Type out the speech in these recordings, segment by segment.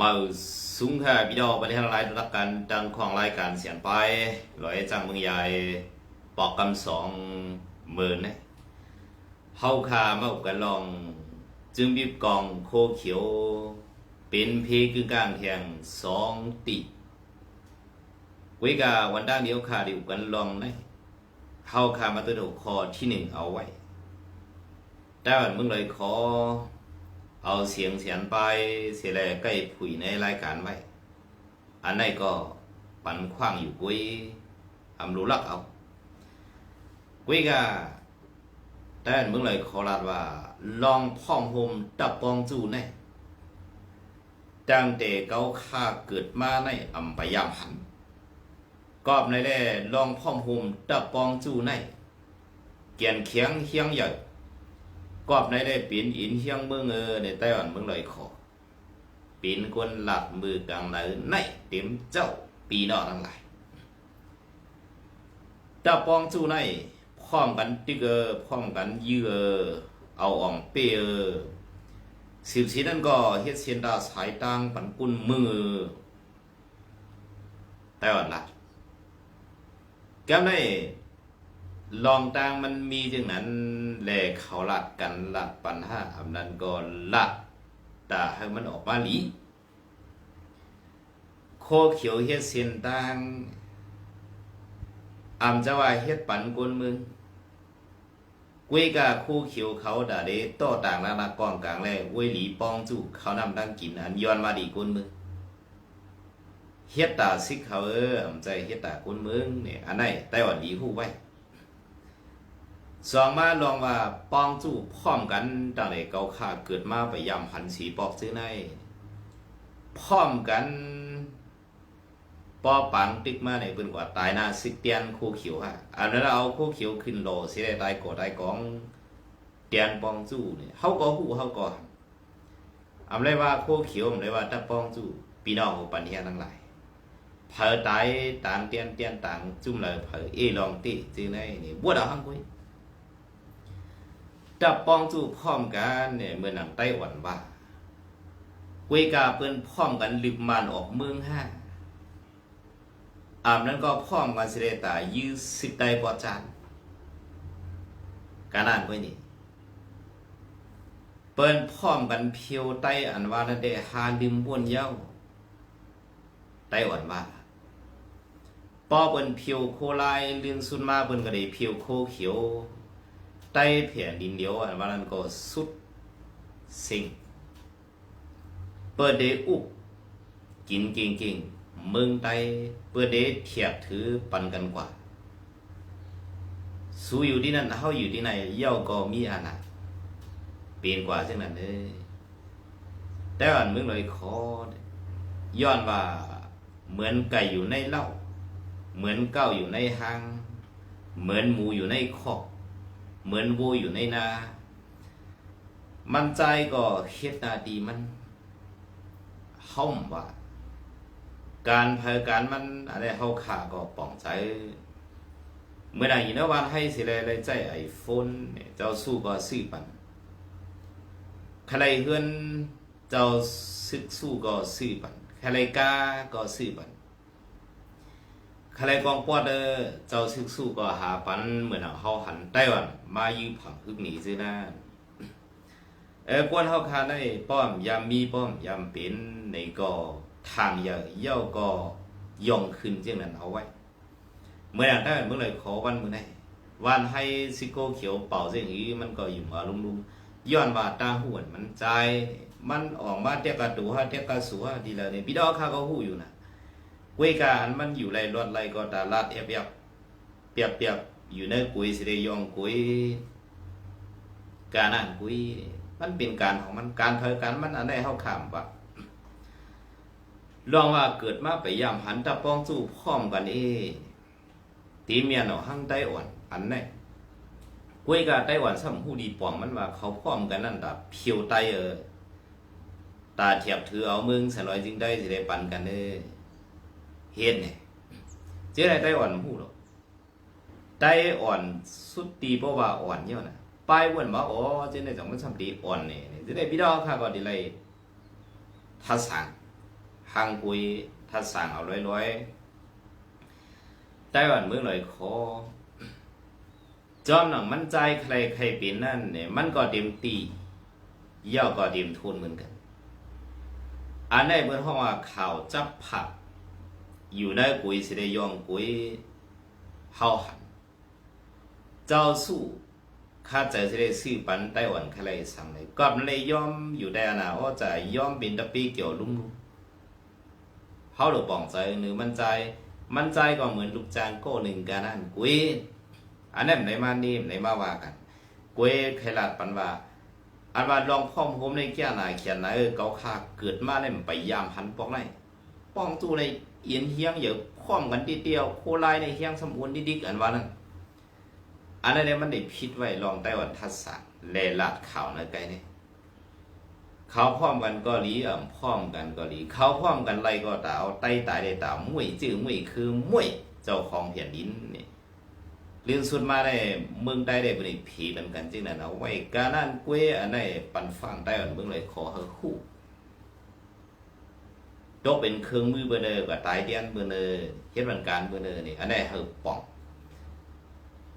มาสูงค่ะพี่ดอกประเทศอะไรรักกันดังของรายการเสียงไปลอยจังเมืองใหญ่ปอกกำสองหมื่นนะเฮาคามาอุกันลอง จึงบีบกองโคเขียว เป็นเพกึ่งกลางแทงสองติเวกาวันด้านเดียวคาดิวกันลองนะเฮาคามาตัวดคอที่หนึ่งเอาไว้แต่วันมึงเลยขอ เอาเสียงเสียงไปเสียแลใกล้ผุยในรายการไว้ อันไหนก็ปันขว้างอยู่กุ้ยอำรู้ลักเอากุ้ยก็แต่มึงเลยขอรัดว่า ลองพ่อมโฮมดับปองจูในตั้งแต่เกาข้าเกิดมาในอำปยามหันกอบในแล่ลองพ่อมโฮมดับปองจูในเกียนเคียงเฮียงใหญ่ กอบในได้ปีนอินเฮียงเมืองเออในไต้หวันเมืองลอยขอปีนกวนหลับมือกลางไหนในเต็มเจ้าปีนอทั้งหลายตาปองจูในพร้อมกันติ๊กอพร้อมกันยื้อเอาอ่องเปเออสิบสีนั่นก็เฮ็ดเสียนดาสายตังปันกุนมือไต้หวันละแก้มในลองต่างมันมีจึงนั้น แลเขาลัดกันลัดปัญหาอำนั้นก็ลัดแต่ให้มันออกมาหลีโคเขียวเฮ็ดเส้นต่างอำจะว่าเฮ็ดปันกวนมึงกุยกาคู่เขียวเขาด่าเดโต้ต่างนานากองกลางแลเวยหลีปองจูเขานำดังกินอันย้อนมาดีกวนมึงเฮ็ดตาซิกเขาเอออำใจเฮ็ดตากวนมึงเนี่ยอันไหนไต้หวันดีฮู้ไว้ สองมาลองว่าปองจู่พร้อมกันตั้งแต่เกาขาเกิดมาไปยำหันสีปอกซื้อในพร้อมกันปอปังติ๊กมาในปิ้นกว่าตายหน้าสิเตียนคู่เขียวฮะอันนั้นเอาคู่เขียวขึ้นโลสิได้ตายกอดตายกองเตียนปองจู่เนี่ยเฮาก็ฮู้เฮาก็อำเลยว่าคู่เขียวอำเลยว่าตะปองจู่พี่น้องของปันเฮียทั้งหลายเผอตายต่างเตียนเตียนต่างจุ่มเลยเผอเอลองติจื้อในนี่บ่ดาวหังกุย จับปองจูพร้อมกันเนี่ยเมื่อหนังไต้หวันว่าเวกาเปิ้นพร้อมกันลิบมานออกเมืองห้าอามนั้นก็พร้อมกันสิเดตายื้อสิบไดปอจานการอ่านไว้นี่เปิ้นพร้อมกันเพียวไต้อันว่านั่นเดหาลิมบ้วนเย้าไต้หวันว่าปอเปิ้นเพียวโคลายลืนสุดมาเปิ้นก็ได้เพียวโคเขียว ใต้แผ่นดินเดียวอันว่านั้นก็สุดสิงเปิดเดอุบกินเก่งๆเมืองไต้เปิดเดเทียบถือปันกันกว่าสู้อยู่ที่นั่นเฮาอยู่ที่ไหนเย่าก็มีอาณาเปลี่ยนกว่าเช่นนั้นเลยแต่อันเมืองเลยขอย้อนว่าเหมือนไก่อยู่ในเล่า เหมือนเก้าอยู่ในหาง เหมือนหมูอยู่ในคอก เหมือนวัวอยู่ในนา มันใจก็เฮ็ดนาดีมันห้อมว่า การเพอการมันอะไรเฮาขาก็ป่องใจเมื่อใดยินว่าให้สิเลยเลยใจไอโฟนเนี่ยเจ้าสู้ก็ซื้อปันใครเฮือนเจ้าซึกสู้ก็ซื้อปันใครกล้าก็ซื้อปัน ใครกองปอดเด้อเจ้าซึกสู้ก็หาปันเหมือนเฮาหันไต้หวันมายืมผังฮึกหนีซินะเออกวนเฮาคาได้ป้อมยามมีป้อมยามเป็นในก็ทางเยอะเย่าก็ย่องขึ้นเจียงนั้นเอาไว้ เมื่อนั้นได้เมื่อเลยขอวันมื้อไหนวันให้ซิโก้เขียวเป่าเสียงนี้มันก็อยู่มาลุมๆย้อนว่าตาหวนมันใจ มันออกมาเตียกกระดูฮะเตียกกระสัวดีแล้วเนี่ยพี่ดอกข้าก็ฮู้อยู่นะ เวกาอันมันอยู่ไรรถไรก็ตาลาดเอฟเอฟเปียบเปียบอยู่ในกุยสิได้ยองกุยการอ่นกุยมันเป็นการของมันการเพอการมันอันใดเฮาขามว่าลองว่าเกิดมาไปยามหันตะปองสู้พร้อมกันเอตีเมียนเอหั่งไต้หวันอันไหนกุยกาไต้หวันซ้ำฮู้ดีปองมันว่าเขาพร้อมกันนั่นตาเพียวไตเออตาเทียบถือเอามึงสลอยจึงได้สิได้ปันกันเด้อ เฮ็ดเนี่ยเจ๊ไรไต้อ่อนพูดหรอกไต้อ่อนสุดตีเพราะว่าอ่อนเยอะนะปลายวันว่าอ๋อเจ๊ในจังมันทำดีอ่อนเนี่ยเจ๊ได้พี่ดอกค่ะก็ดีเลยทัศน์ห่างกุยทัดสั่งเอาร้อยๆไต้หวันเมืองลอยคอจอมหนังมันใจใครใครเป็นนั่นเนี่ยมันก็เต็มตีย่อก็เต็มทุนเหมือนกัน อันในเมื่อห้องว่าข่าวจับผัก อยู่ในกุยสิได้ยองกุยเฮาหันเจ้าสู้ข้าใจสิได้ซื้อปันไต้หวันใครสั่งเลยก็มันเลยยอมอยู่ได้นะว่าจะยอมเป็นตะปีเกี่ยวลุ่มเฮาหรือปองใจหรือมันใจมันใจก็เหมือนลูกจางโก้หนึ่งกันนั่นกุยอันนั้นไหนมานี่ไหนมาว่ากันกุยใคลาดปันว่าอันว่าลองพ่อมผมในแก่หนาเขียนนะเออเกาขาเกิดมาเนี่ยมันไปยามหันปอกไหนป้องตู้ใน เอียนเฮียงเยอะพร้อมกันทีเดียวโคไลในเฮียงสมบูรณ์ดิกๆอันว่านั้นอันนั้นเนี่ยมันได้พิดไว้ลองไต้หวันทัศสะเลลาดข่าวนะไกลเนี่ยเขาพร้อมกันก็หลีอ่ำพร้อมกันก็หลีเขาพร้อมกันไรก็ตาเอาไต้ตายได้ตามวยจื้อมวยคือมวยเจ้าของแผ่นดินนี่เรื่องสุดมาได้เมืองใดได้บ่ได้ผีเหมือนกันจริงนั่นเอาไว้กานั่นกวยอันไหนปันฟังได้อันเมืองเลยขอเฮาคู่ กเป็นเครื่องมือเบอร์เนอร์ก็ตายเดียนเบอร์เนอร์เฮ็ดวันการเบอร์เนอร์นี่อันไหนเฮาป้อง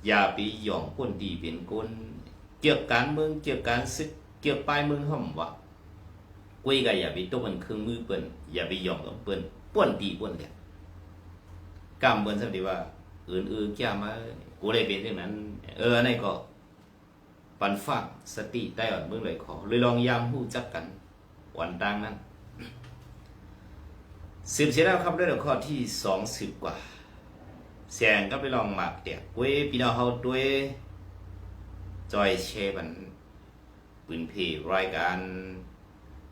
อย่าไปหย่องคนดีเป็นคนเกี่ยวกับการเมืองเกี่ยวกับการศึกเกี่ยวกับปลายเมืองห่อมว่ากวยก็อย่าไปตกเป็นเครื่องมือเปิ้นอย่าไปหย่องกับเปิ้นป้วนดีป้วนเดียกำเปิ้นซะดีว่าอื่นอื่นแก่มากูเลยเป็นอย่างนั้น เออในนี้ก็ปันฝากสติได้อ่อนเมื่อเลยขอเลยลองยามหู้จักกันวันตังนั้น สิบเสียแล้วครับเรื่องข้อที่สองสิบกว่าเสียงก็ไปลองหมากเดียกเว้ยพี่น้องเขาด้วยจอยเชบันปืนเพรายการ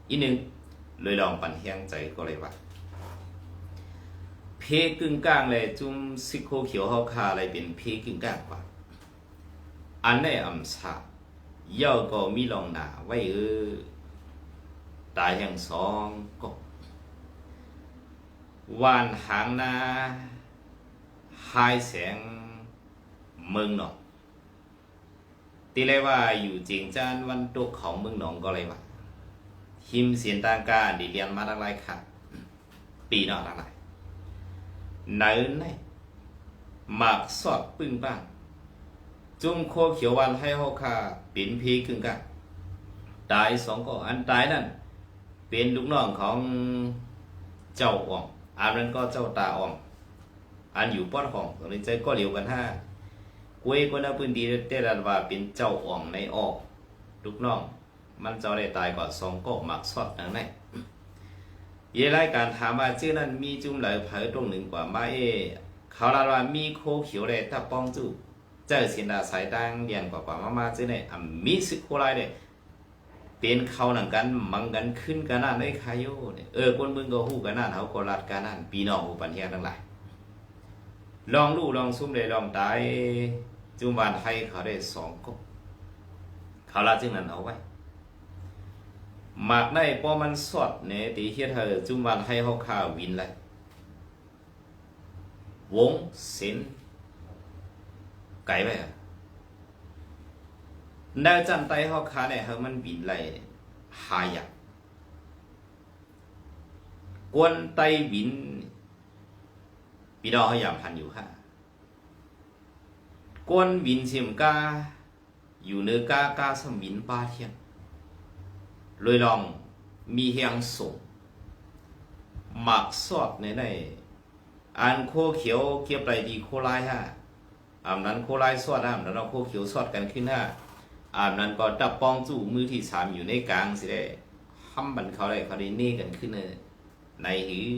อีกหนึ่งเลยลองปันเฮียงใจก็เลยว่าเพกึ่งกลางเลยจุ่มซิโคเขียวเฮาคาอะไรเป็นเพกึ่งกลางกว่าอันในอำสาเย่าก็มีลองหนาไว้เออตายอย่งสองก็ วานหางนาหายแสงเมืองหนองตีเลยว่าอยู่จริงจานวันตกของเมืองหนองก็เลยว่าหิมเสียนตางกาดีเรียนมาตั้งหลายค่ะ ปีนอกตั้งหลายไหนไหนหมากสอดปึ้งบ้าง จุ่มโคเขียววันให้เฮาคาเป็นพีกึ่งกันตายสองก็อันตายนั่นเป็นลูกน้องของเจ้าอ่อง อันนั้นก็เจ้าตาอ่องอันอยู่ป้อนของตรงนี้ใจก็เหลียวกันห้ากวยก็น่าพื้นดีได้รันว่าเป็นเจ้าอ่องในออกลูกน้อง มันเจ้าได้ตายก่อนสองก็หมักสอดนั่นแหละเยรายการถามว่าชื่อนั้นมีจุ่มไหลเผยตรงหนึ่งกว่ามาเอเขาลาว่ามีโคเขียวเลยถ้าป้องจู่เจอสินดาสายตังเรียนกว่ากว่ามามาชื่อเนี่ยอะมีสิโคไรเนี่ย เป็นเขาหนังกันมังกันขึ้นกันนั่นในคายโยเนี่ยเออคนมึงก็ฮู้กันนั่นเขาก็รัดกันนั่นปีน้องหูปันเทียทั้งหลายลองลู่ลองซุ่มเลยลองตายจุมบานไทยเขาได้สองก็เขาลาจึงนั้นเอาไว้หมากได้พอมันสดเนี่ยตีเฮ็ดเธอจุมวันให้เขาข่าววินเลยวงเส้นไก่ไปอะ ได้จันไตเขาขาเนี่ยเฮามันวินเลยหายากกวนไตวินพี่น้อเขายามพันอยู่ค่ะกวนวินเสียมกาอยู่เนื้อกากาสมินปาเทียนเลยลองมีเฮียงส่งหมักสอดในในอันโคเขียวเกียบไรดีโคลายฮะอามนั้นโคลายสอดอามนั้นเราโคเขียวสอดกันขึ้นฮะ อามนั้นก็ดับปองจู่มือที่สามอยู่ในกลางสิได้ห้ำบันเขาได้เขาได้เน่กันขึ้นเลยในหือ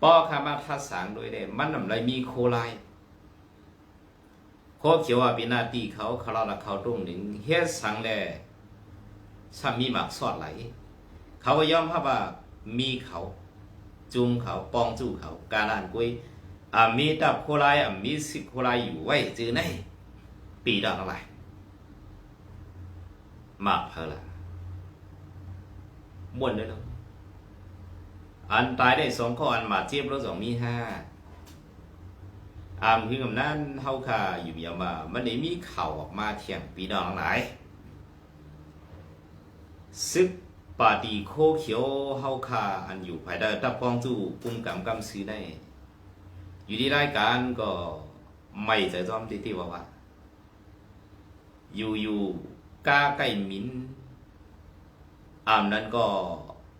ป้อคามาทัดสางโดยได้มันนำไรมีโคไลโคเขียวว่าเป็นนาที่เขาเขาราละเขาตรงหนึ่งเฮ็ดสังแลถ้ามีหมากสอดไหล เขาก็ยอมรับว่ามีเขาจุงเขาปองจู่เขาการานกุยอ่ามีตับโคไลอ่ามีสิโคไลอยู่ไว้จือในปีดอกอะไร มากเพล่ะม้วนได้แล้วอันตายได้สองข้ออันมาเทียบแล้วสองมีห้าอามคือกับนั้นเฮาค่ะอยู่ยาวมามันได้มีเข่าออกมาเที่ยงปีดอกหลายซึกปาตีโคเขียวเฮาคาอันอยู่ภายใต้ตับป้องจู้ปุ่มกำกำซื้อได้ อยู่ที่รายการก็ไม่ใจจอมที่ที่ว่าว่าอยู่อยู่ กาไก่หมินอามนั้นก็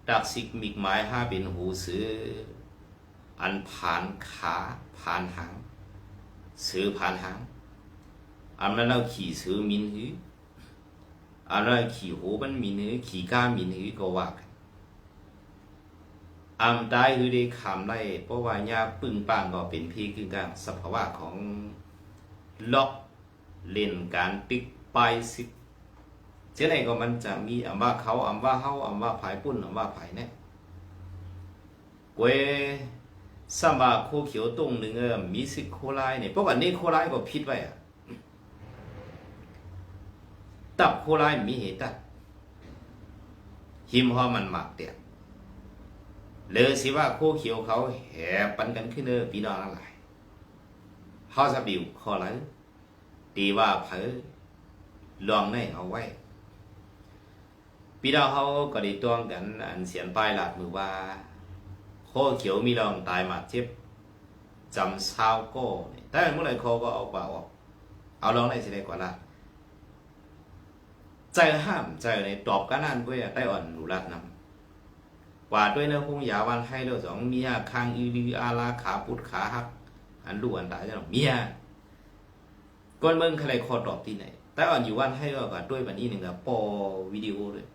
ดักซิกมิกไม้ห้าเป็นหูซื้อ อันผ่านขาผ่านหางซื้อผ่านหางอามนั้นเราขี่ซื้อมินหืออามนั้นขี่หูมันมินหือขี่ก้ามินหือก็ว่ากันอามได้คือได้คำได้เพราะว่ายาปึ้งปังก็เป็นพี่คือกลางสภาวะของล็อกเล่นการติ๊กปลา ยสิบเจ้าไหนก็มันจะมีอำว่าเขาอำว่าเฮาอำว่าภายปุ่นอำว่าภายเนี่ยกวยสัมบาโคเขียวตรงหนึ่งเออมีสิโคไลเนี่ยเพราะว่านี่โคไลก็ผิดไว้อะตับโคไลมีเหตุตัดหิมหอมันหมักเตียเลยสิว่าโคเขียวเขาแห่ปันกันขึ้นเออพี่น้องอะไรเฮาจะบิวขอไรตีว่าเผลอลองในเอาไว้ พี่น้องเขาก็ได้ตวงกัน อันเสียนป้ายหลัดมือว่าโคเขียวมีลองตายมาเจ็บจำเช้าก็แต่เมื่อไรโคก็เอากว่าออกเอาลองในสิได้กว่าละใจห้ามใจในตอบกันนั่นเว้ยได้อ่อนหนูรัดนำกว่าด้วยเนื้อคงยาวันให้เรื่องสองเมียคางอีลืออาลาขาปุดขาหัก อันลูกอันตายจะหรอเมียก้นเมืองใครคอตอบที่ไหนแต่อ่อนอยู่วันให้ก็ด้วยแบบนี้หนึ่งกับปอวิดีโอด้วย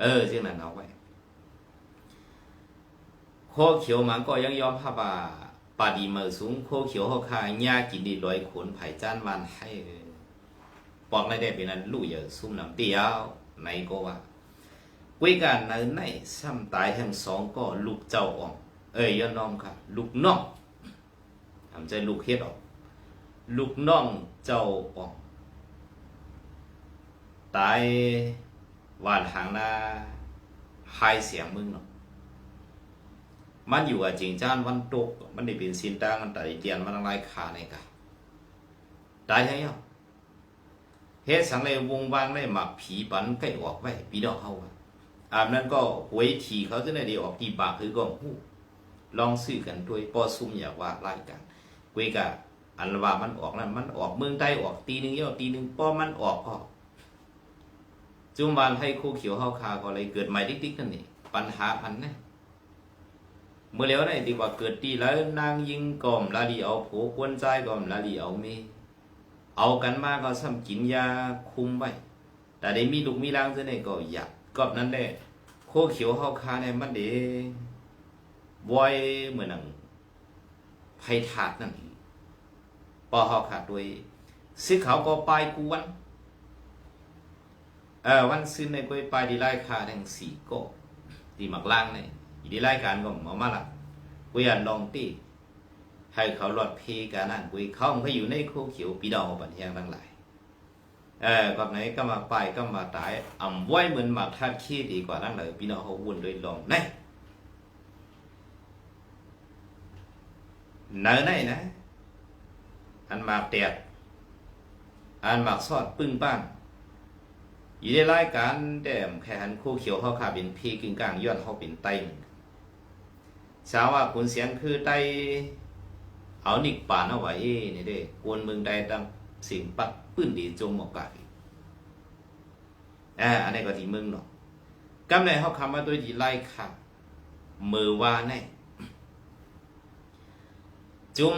เออเรื่องนั้นเอาไว้โคเขียวมันก็ยังยอมพับว่าปาดีเมือสูงโคเขียวเขาคายากินดีลอยขนไผ่จ้านวันให้ปอกในได้เป็นนั้นลู่เยอะซุ่มน้ำเตียวในก็ว่ากุยกันในในซ้ำตายทั้งสองก็ลูกเจ้าอ่อง เอ้ยย้อนน้องค่ะ ลูกน้องทำใจลูกเฮ็ดออก ลูกน้องเจ้าอ่อง ตาย ว่านหางน้าหายเสียงมึงเนาะมันอยู่กับจริงจ้านวันตกมันได้เป็นสินตางมันแต่เตียนมันอะไรขาในกะตายแล้วเฮ็ดสังเลยวงวางได้หมักผีปันใกล้ออกไว้ปีดอกเฮาอะอาบนั้นก็หวยทีเขาจะได้ออกตีปากคือก็ฮู้ลองซื้อกันด้วยปอซุ่มอยากว่ารายกันเวกะอันว่ามันออกนั้นมันออกเมืองใต้ออกตีหนึงเยอะตีหนึงป้อมันออกก็ จุมบานให้คู่เขียวเฮาคาก็เลยเกิดใหม่ติ๊กๆกันนี่ปัญหาพันนะเมื่อแล้วได้ดีกว่าเกิดตีแล้วนางยิงก่อมลาลีเอาโผกวนใจก่อมลาลีเอาเมเอากันมาก็ซ้ำกินยาคุมไว้แต่ได้มีลูกมีร่างซะเนี่ยก็อยากกอบนั้นได้โคเขียวเฮาคาเนี่ยมันเดวอยเหมือนหนังไพถาดนั่นปอเฮาขาดด้วยซื้อเขาก็ปลายกวน เออวันซื้อในกล้วยปลายดีไล่คาทั้งสี่ก็ดีหมักล่างเนี่ยดีไล่การก็หมอมาละกล้วยอันลองตีให้เขาหลอดเพกันนั่นกล้วยเขาเขาอยู่ในโคเขียวปีดองปันเทียงทั้งหลายเออกับไหนก็มาไปก็มาตายอ่ำไว้เหมือนหมักทัดขี้ดีกว่านั่นเลยพี่น้องเขาวุ่นด้วยลองไหนเนื้อไหนนะ อันหมากเตียดอันหมากซอดปึ้งป้าง อยู่ในรายการแดมแข่หันคู่เขียวเขาขาเป็นพีกึ่งกลางย้อนเขาเป็นไตหนึ่งสาวว่าคุณเสียงคือไต้เอานิกป่านเอาไว้นี่เด้กวนเมืองใดตั้งสิ่งปักปื้นดีจมหมอกกาอีอ่าอันนี้ก็ที่มึงเนาะกำในเขาคำว่าตัวที่ไล่ค่ะมือว่าแน่จุ่ม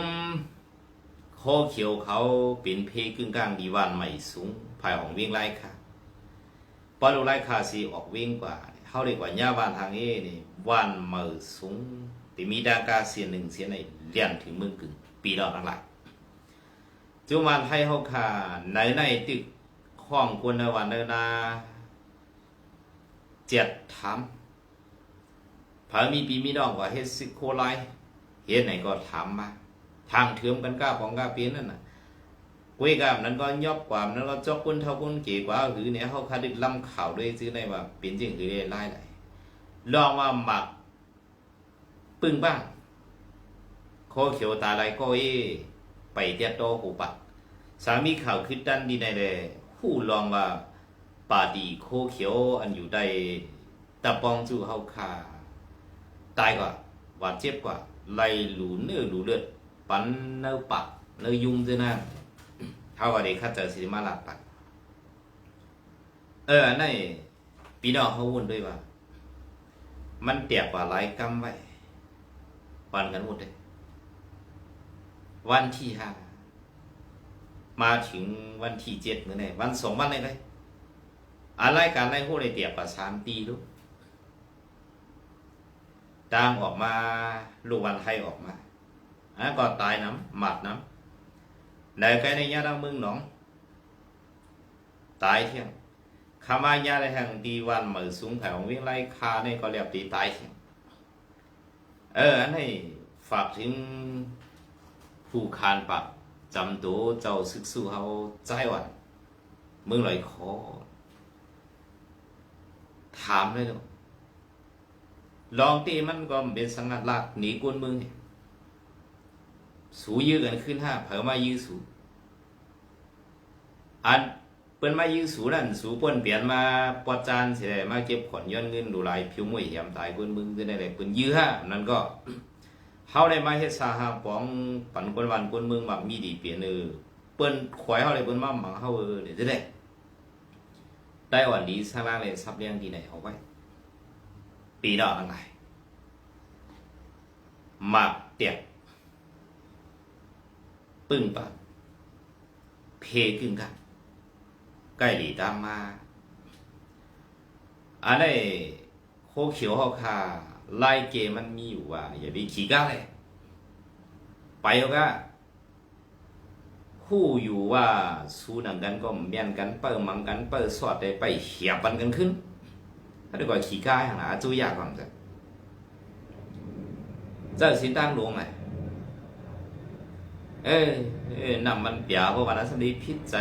โคเขียวเขาเป็นเพกึ่งกลางดีวานใหม่สูงภายของวิ่งไล่ค่ะ ปอลูไลคาซีออกวิ่งกว่าเขาเรียกว่าย่าวานทางเอนี่วันเมือสูงแต่มีดากาเสียหนึ่งเสียในเลียนถึงมึงกึ่งปีดอกหลักๆจุมันให้เขาขาในในตึกข้องควรในวันเนนาเจ็ดทำพามีปีมีดอกว่าเฮสิโคไลเฮ็ดไหนก็ทำมา ทางเถื่อมกันก้าของก้าเปียนนั่นน่ะ กุยกับนั้นก็ยอบความนั้นก็จอกคุณเท่าคุณเก๋กว่าหรือเนี่ยเขาคาดิลำข่าวด้วยซื้อในว่าเป็นจริงหรือไล่ไหลลองว่าหมัก ปึ้งบ้างโคเขียวตาไรก็เอไปเตียโตหูปักสามีข่าวคิดดันดีในเลยผู้ลองว่าป่าดีโคเขียวอันอยู่ใดตะปองจู่เฮาคาตายกว่าบาดเจ็บกว่าไล่หลูเนื้อหลูเลือดปันเนื้อปากเนื้อยุงด้วยนะ เท่ากับเด็กข้าเจอสิมาลับปักเอออันนั้นพี่น้องเขาวุ่นด้วยว่า มันเตียบกว่าหลายกรรมไว้ปันกันหมดเลยวันที่ห้ามาถึงวันที่เจ็ดมื่อไหร่วันสองวันเลยเลยอะไรการไล่หู้เลยเตียบกว่าสามปีลูกตามออกมาลูกวันไทยออกมาอะก็ตายน้ำหมัดน้ำ ในใกล้ในญาติมึงหนอง ตายเที่ยงคำว่าญาติแห่งดีวันเหมือสูงแผ่ววิ่งไล่คาในก็เรียบตีตายเที่ยงเออ อันนี้ฝากถึงผู้คานปักจำตัวเจ้าศึกสู้เขาใจหวันมึงเลยขอ ถามเลยลูลองตีมันก็เป็นสังกัดหลักหนีกวนมึงเนี่ย สูยื้อกันขึ้นห้าเผอมายื้อสูอันเปิ้นมายื้อสูนั่นสูเปิ้นเปลี่ยนมาปอดจานเสียมาเก็บขอนย้อนเงินดูหลายผิวมวยเหี่ยมตายกวนมึงจะได้เลยเปิ้นยื้อห้านั่นก็เฮาได้มาเฮ็ดสาหาปองปันกวนวันกวนมึงมักมีดีเปลี่ยนเออเปิ้นขวายเฮาเลยเปิ้นมาหมังเฮาเออเดี๋ยวจะได้ไต้หวันดีสร้างร่างเลยซับเลี้ยงดีไหนเอาไว้ปีดอกอะไรหมากเตียก ปึ้งปะเพกึ่งกันใกล้หลีตามมาอันนี้โคเขียวเขาคาไล่เกมมันมีอยู่ว่า อย่าไปขี่ก้าเลยไปเอาก็คู่อยู่ว่าสู้หนังกันก็เมียนกันเปิดมังกันเปิดสอดได้ไปเหียบกันกันขึ้นถ้าได้ก่อขี่ก้ายหาจูยากก่อนจ้ะเจ้าสิตั้งลวงไง เอ้ยเอ้ยนำมันเปียเพราะวันนั้นสำลีพิษใจ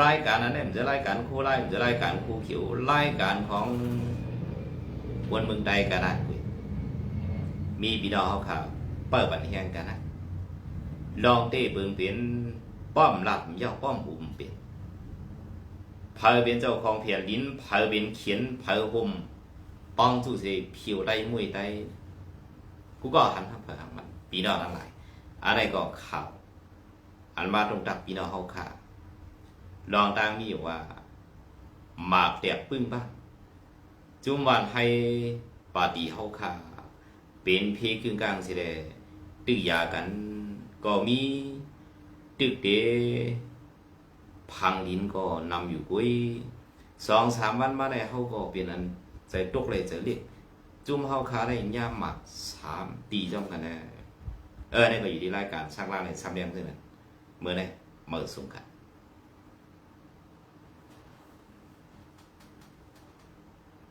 รายการนั้นเนี่ยมันจะรายการคู่ไล่มันจะรายการคู่เขียวรายการของวนเมืองใดกันนะมีพี่น้องเขาข่าวเปิดบันเทิงกันนะลองเต้เบิ่งเป็นป้อมหลับย่อป้อมหุ่มเป็นเพอเป็นเจ้าของเพียลิ้นเพอเป็นเขียนเพอห่มป้องจู่เสียผิวได้มวยได้กูก็หันทางเพื่อมันปีนอทั้งหลาย อะไรก็ข่าวอันมาตรงตักปีนอเฮาข่าลองตามมี่ว่าหมากเตียกปึ้งบ้างจุ่มวันให้ปาตีเฮาข่าเป็นเพกึ่งกลางสิเดตื้อยากันก็มีตึกเดพังดินก็นำอยู่กุยสองสามวันมาได้เขาก็เป็นอันใจตกเลยจะเรียกจุ่มเขาคาได้ย่ามหมักสามตีจองกันนะ เออนี่ก็อยู่ที่รายการสร้างร่างในซ้ำเลี้ยงเท่านั้นเมื่อไหร่เมื่อสงกัน